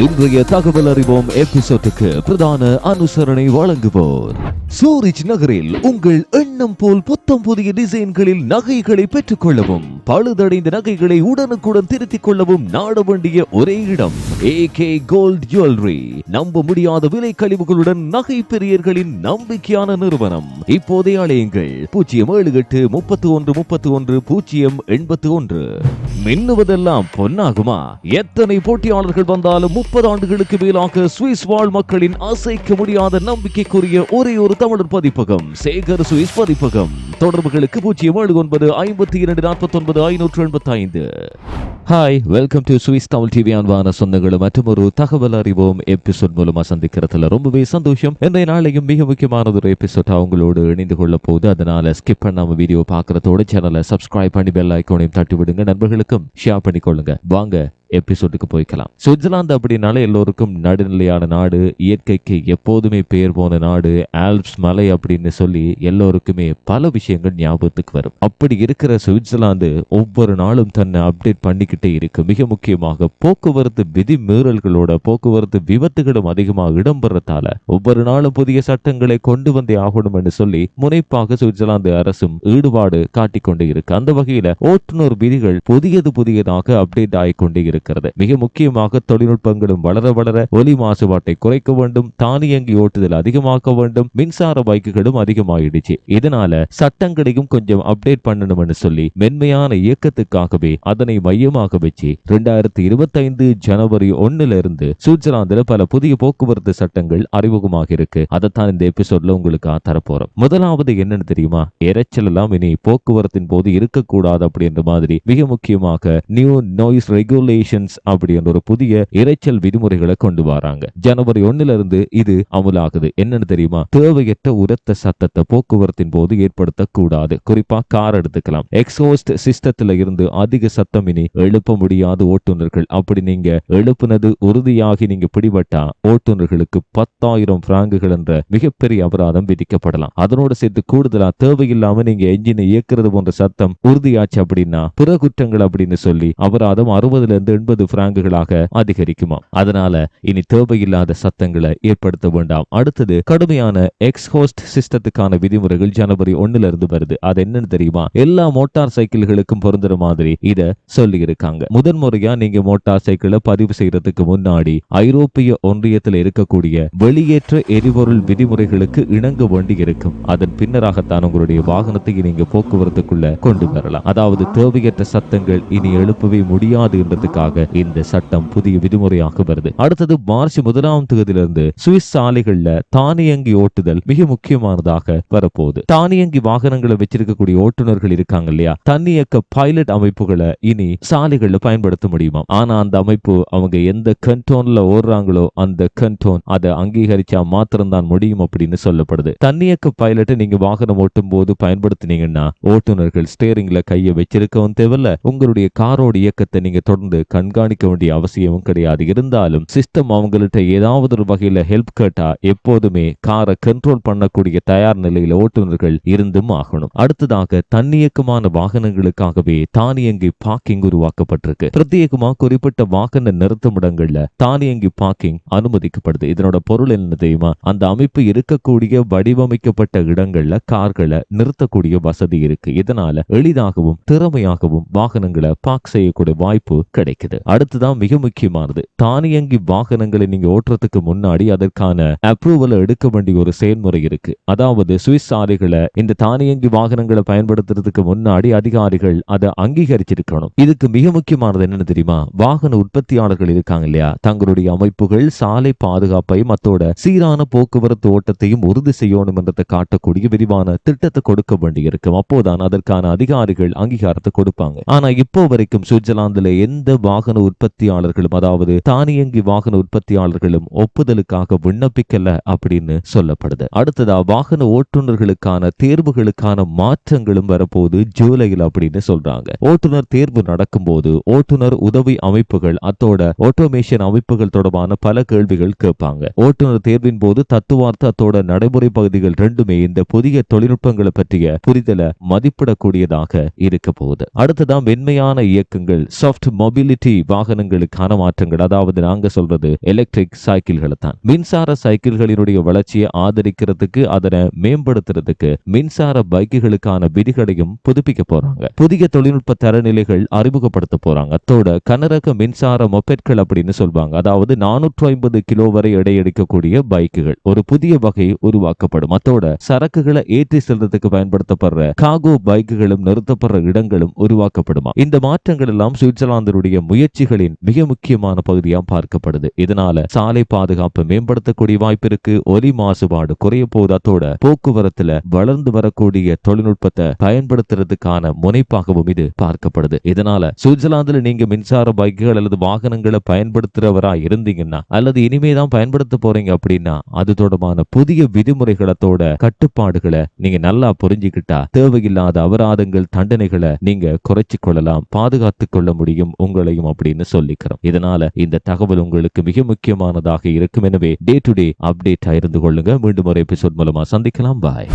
இன்றைய தகவல் அறிவோம் எபிசோட்டுக்கு பிரதான அனுசரணை வழங்குவோர். சூரிச் நகரில் உங்கள் எண்ணம் போல் புத்தம் புதிய டிசைன்களில் நகைகளை பெற்றுக் பழுதடைந்த நகைகளை உடனுக்குடன் திருத்திக் கொள்ளவும் நாட வேண்டிய ஒரே இடம் ஏ கே கோல்ட் ஜுவல்லரி நம்ப முடியாத விலை கழிவுகளுடன் நகை பெரியர்களின் நம்பிக்கையான நிறுவனம். இப்போதே அழையுங்கள் பூஜ்ஜியம் ஏழு எட்டு முப்பத்தி ஒன்று முப்பத்தி ஒன்று பூஜ்ஜியம் எண்பத்தி ஒன்று மின்னுவதெல்லாம் பொன்னாகுமா? எத்தனை போட்டியாளர்கள் வந்தாலும் முப்பது ஆண்டுகளுக்கு மேலாக சுவிஸ் வாழ் மக்களின் அசைக்க முடியாத நம்பிக்கைக்குரிய ஒரே ஒரு தமிழர் பதிப்பகம் சேகர் சுவிஸ் பதிப்பகம். தொடர்புகளுக்கு பூஜ்ஜியம் ஏழு ஒன்பது ஐம்பத்தி இரண்டு நாற்பத்தி ஒன்பது ஐநூற்று எண்பத்தி ஐந்து hi welcome to Swiss Tamil TV அன்பான சொந்தங்களும் மற்றும் ஒரு தகவல் அறிவோம் எபிசோட் மூலமா சந்திக்கிறதுல ரொம்பவே சந்தோஷம். இன்றைய நாளையும் மிக முக்கியமான ஒரு எபிசோட் அவங்களோடு இணைந்து கொள்ள போகுது. அதனால ஸ்கிப் பண்ணாம வீடியோ பார்க்கறதோட சேனலை சப்ஸ்கிரைப் பண்ணி பெல் ஐக்கோனையும் தட்டி விடுங்க நண்பர்களுக்கும் ஷேர் பண்ணிக்கொள்ளுங்க. வாங்க எபிசோடுக்கு போய்க்கலாம். சுவிட்சர்லாந்து அப்படின்னாலே எல்லோருக்கும் நடுநிலையான நாடு. இயற்கைக்கு எப்போதுமே பேர் போன நாடு. ஆல்ப்ஸ் மலை அப்படின்னு சொல்லி எல்லோருக்குமே பல விஷயங்கள் ஞாபகத்துக்கு வரும். அப்படி இருக்கிற சுவிட்சர்லாந்து ஒவ்வொரு நாளும் தன்னை அப்டேட் பண்ணிக்கிட்டே இருக்கு. மிக முக்கியமாக போக்குவரத்து விதிமீறல்களோட போக்குவரத்து விபத்துகளும் அதிகமாக இடம்பெறத்தால ஒவ்வொரு நாளும் புதிய சட்டங்களை கொண்டு வந்தே ஆகணும் என்று சொல்லி முனைப்பாக சுவிட்சர்லாந்து அரசும் ஈடுபாடு காட்டிக்கொண்டே இருக்கு. அந்த வகையில ஓட்டுநர் விதிகள் புதியது புதியதாக அப்டேட் ஆகிக்கொண்டே இருக்கிறது மிக முக்கியமாக தொழில்நுட்பங்களும் வளர வளர ஒலி மாசுபாட்டை குறைக்க வேண்டும் தானியங்கி ஓட்டுதல் அதிகமாக்க வேண்டும் மின்சார பைக்குகளும் அதிகமாயிடுச்சு. இதனால சட்டங்களையும் கொஞ்சம் அப்டேட் பண்ணணும்னு சொல்லி மென்மையான இயக்கத்துக்காகவே அதனை மையமாக வச்சு ரெண்டாயிரத்தி இருபத்தைந்து ஜனவரி ஒண்ணுல இருந்து சுவிட்சர்லாந்துல பல புதிய போக்குவரத்து சட்டங்கள் அறிமுகமாக இருக்கு. அதைத்தான் இந்த எபிசோட்ல உங்களுக்கு தரப்போறோம். முதலாவது என்னன்னு தெரியுமா? இறைச்சல் எல்லாம் இனி போக்குவரத்தின் போது இருக்கக்கூடாது அப்படின்ற மாதிரி மிக முக்கியமாக நியூ நாய்ஸ் ரெகுலேஷன்ஸ் அப்படின்ற ஒரு புதிய இரைச்சல் விதிமுறைகளை கொண்டு வராங்க. ஜனவரி ஒண்ணுல இருந்து இது அமலாகுது. என்னன்னு தெரியுமா? தேவையற்ற உரத்த சத்தத்தை போக்குவரத்தின் போது ஏற்படுத்தக்கூடாது. குறிப்பா கார் எடுத்துக்கலாம். எக்ஸோஸ்ட் சிஸ்டத்துல இருந்து அதிக சத்தம் இனி எழுப்ப முடியாத ஓட்டுநர்கள். அப்படி நீங்க எழுப்புனது உறுதியாகி நீங்க பிடிபட்டா ஓட்டுநர்களுக்கு பத்தாயிரம் பிராங்குகள் என்ற மிகப்பெரிய அபராதம் விதிக்கப்படலாம். அதனோட சேர்த்து கூடுதலா தேவையில்லாம நீங்க என்ஜினை இயக்குறது போன்ற சத்தம் உறுதியாச்சு அப்படின்னா பிற குற்றங்கள் அப்படின்னு சொல்லி அபராதம் அறுபதுல இருந்து எண்பது பிராங்குகளாக அதிகரிக்குமா? அதனால இனி தேவையில்லாத சத்தங்களை ஏற்படுத்த வேண்டாம். அடுத்தது கடுமையான எக்ஸ்ஹோஸ்ட் சிஸ்டத்துக்கான விதிமுறைகள் ஜனவரி ஒன்னுல இருந்து வருது. அது என்னன்னு தெரியுமா? எல்லா மோட்டார் சைக்கிள்களுக்கும் பொருந்துற மாதிரி இத சொல்லி இருக்காங்க முதன்முறையா நீங்க மோட்டார் சைக்கிளை பதிவு செய்யறதுக்கு முன்னாடி ஐரோப்பிய ஒன்றியத்தில் இருக்கக்கூடிய வெளியேற்ற எரிபொருள் விதிமுறைகளுக்கு இணங்க வேண்டி இருக்கும் அதன் பின்னராகத்தான் உங்களுடைய வாகனத்தை நீங்க போக்குவரத்துக்குள்ள கொண்டு வரலாம். அதாவது தேவையற்ற சத்தங்கள் இனி எழுப்பவே முடியாது என்றதுக்காக இந்த சட்டம் புதிய விதிமுறையாக வருது அடுத்தது மார்ச் முதலாம் தேதியிலிருந்து சுவிஸ் சாலைகள்ல தானியங்கி ஓட்டுதல் மிக முக்கியமானதாக வரப்போகுது. தானியங்கி வாகனங்களை வச்சிருக்கக்கூடிய ஓட்டுநர்கள் இருக்காங்க இல்லையா? தன்னியக்க பைலட் அமைப்புகளை இனி சாலைகள்ல பயன்படுத்த முடியுமா? ஆனா அந்த அமைப்பு அவங்க எந்த கண்டோன்ல ஓடுறாங்களோ அந்த கண்டோன் அதை அங்கீகரிச்சா மாத்திரம்தான் முடியும் அப்படின்னு சொல்லப்படுது. தன்னியக்க பைலட்டை நீங்க வாகனம் ஓட்டும் போது பயன்படுத்தினீங்கன்னா ஓட்டுநர்கள் ஸ்டேரிங்ல கையை வச்சிருக்கவும் தேவையில்ல. உங்களுடைய காரோட இயக்கத்தை நீங்க தொடர்ந்து கண்காணிக்க வேண்டிய அவசியமும் கிடையாது. இருந்தாலும் சிஸ்டம் அவங்கள்ட்ட ஏதாவது ஒரு வகையில ஹெல்ப் கேட்டா எப்போதுமே காரை கண்ட்ரோல் பண்ணக்கூடிய தயார் நிலையில ஓட்டுநர்கள் இருந்தும் ஆகணும். அடுத்ததாக தன்னியக்கமான வாகனங்களுக்காகவே தானியங்கி பார்க்கிங் உருவாக்கப்பட்டிருக்கு. பிரத்யேகமா குறிப்பிட்ட வாகன நிறுத்தமிடங்கள்ல தானியங்கி பார்க்கிங் அனுமதிக்கப்படுது. இதனோட பொருள் என்ன தெரியுமா? அந்த அமைப்பு இருக்கக்கூடிய வடிவமைக்கப்பட்ட இடங்கள்ல கார்களை நிறுத்தக்கூடிய வசதி இருக்கு. இதனால எளிதாகவும் திறமையாகவும் வாகனங்களை பார்க் செய்யக்கூடிய வாய்ப்பு கிடைக்கும். கிடைக்குது. அடுத்துதான் மிக முக்கியமானது. தானியங்கி வாகனங்களை நீங்க ஓட்டுறதுக்கு முன்னாடி அதற்கான அப்ரூவல் எடுக்க வேண்டிய ஒரு செயல்முறை இருக்கு. அதாவது சுவிஸ் சாலைகளை இந்த தானியங்கி வாகனங்களை பயன்படுத்துறதுக்கு முன்னாடி அதிகாரிகள் அதை அங்கீகரிச்சிருக்கணும். இதுக்கு மிக முக்கியமானது என்னன்னு தெரியுமா? வாகன உற்பத்தியாளர்கள் இருக்காங்க இல்லையா? தங்களுடைய அமைப்புகள் சாலை பாதுகாப்பை மத்தோட சீரான போக்குவரத்து ஓட்டத்தையும் உறுதி செய்யணும் என்றதை காட்டக்கூடிய விரிவான திட்டத்தை கொடுக்க வேண்டியிருக்கும். அப்போதான் அதற்கான அதிகாரிகள் அங்கீகாரத்தை கொடுப்பாங்க. ஆனா இப்போ வரைக்கும் சுவிட்சர்லாந்துல எந்த வாகன உற்பத்தியாளர்களும் அதாவது தானியங்கி வாகன உற்பத்தியாளர்களும் ஒப்புதலுக்காக விண்ணப்பிக்கல அப்படின்னு சொல்லப்படுது. அடுத்ததா வாகன ஓட்டுநர்களுக்கான தேர்வுகளுக்கான மாற்றங்களும் வரப்போது ஜூலையில் அப்படின்னு சொல்றாங்க. ஓட்டுநர் தேர்வு நடக்கும்போது ஓட்டுநர் உதவி அமைப்புகள் அத்தோட ஆட்டோமேஷன் அமைப்புகள் தொடர்பான பல கேள்விகள் கேட்பாங்க. ஓட்டுநர் தேர்வின் போது தத்துவார்த்த அத்தோட நடைமுறை பகுதிகள் ரெண்டுமே இந்த புதிய தொழில்நுட்பங்களை பற்றிய புரிதலை மதிப்பிடக்கூடியதாக இருக்க போகுது. அடுத்ததான் மென்மையான இயக்கங்கள் சாஃப்ட் மொபிலிட்டி மொபிலிட்டி வாகனங்களுக்கான மாற்றங்கள். அதாவது நாங்க சொல்றது எலக்ட்ரிக் சைக்கிள்களை தான் மின்சார சைக்கிள்களினுடைய வளர்ச்சியை ஆதரிக்கிறதுக்கு அதனை மேம்படுத்துறதுக்கு மின்சார பைக்குகளுக்கான விதிகளையும் புதுப்பிக்க போறாங்க. புதிய தொழில்நுட்ப தரநிலைகள் அறிமுகப்படுத்த போறாங்க. அத்தோட கனரக மின்சார மொபெட்கள் அப்படின்னு சொல்வாங்க. அதாவது நானூற்று ஐம்பது கிலோ வரை எடை எடுக்கக்கூடிய பைக்குகள். ஒரு புதிய வகை உருவாக்கப்படும். அத்தோட சரக்குகளை ஏற்றி செல்றதுக்கு பயன்படுத்தப்படுற காகோ பைக்குகளும் நிறுத்தப்படுற இடங்களும் உருவாக்கப்படுமா. இந்த மாற்றங்கள் எல்லாம் சுவிட்சர்லாந்தினுடைய முயற்சிகளின் மிக முக்கியமான பகுதியாக பார்க்கப்படுது. இதனால சாலை பாதுகாப்பு மேம்படுத்தக்கூடிய வாய்ப்பு இருக்கு ஒலி மாசுபாடு குறைய போவதோட போக்குவரத்துல வளர்ந்து வரக்கூடிய தொழில்நுட்பத்தை பயன்படுத்துறதுக்கான முனைப்பாகவும் இது பார்க்கப்படுது. இதனால சுவிட்சர்லாந்துல நீங்க மின்சார பைக்குகள் அல்லது வாகனங்களை பயன்படுத்துறவரா இருந்தீங்கன்னா அல்லது இனிமேதான் பயன்படுத்த போறீங்க அப்படின்னா அது தொடர்பான புதிய விதிமுறைகளத்தோட கட்டுப்பாடுகளை நீங்க நல்லா புரிஞ்சுக்கிட்டா தேவையில்லாத அபராதங்கள் தண்டனைகளை நீங்க குறைச்சு கொள்ளலாம் பாதுகாத்து கொள்ள முடியும் உங்களையும் அப்படின்னு சொல்லிக்கிறோம். இதனால இந்த தகவல் உங்களுக்கு மிக முக்கியமானதாக இருக்கும். எனவே டே டு டே அப்டேட் இருந்து கொள்ளுங்க. மீண்டும் ஒரு எபிசோட் மூலமா சந்திக்கலாம். பாய்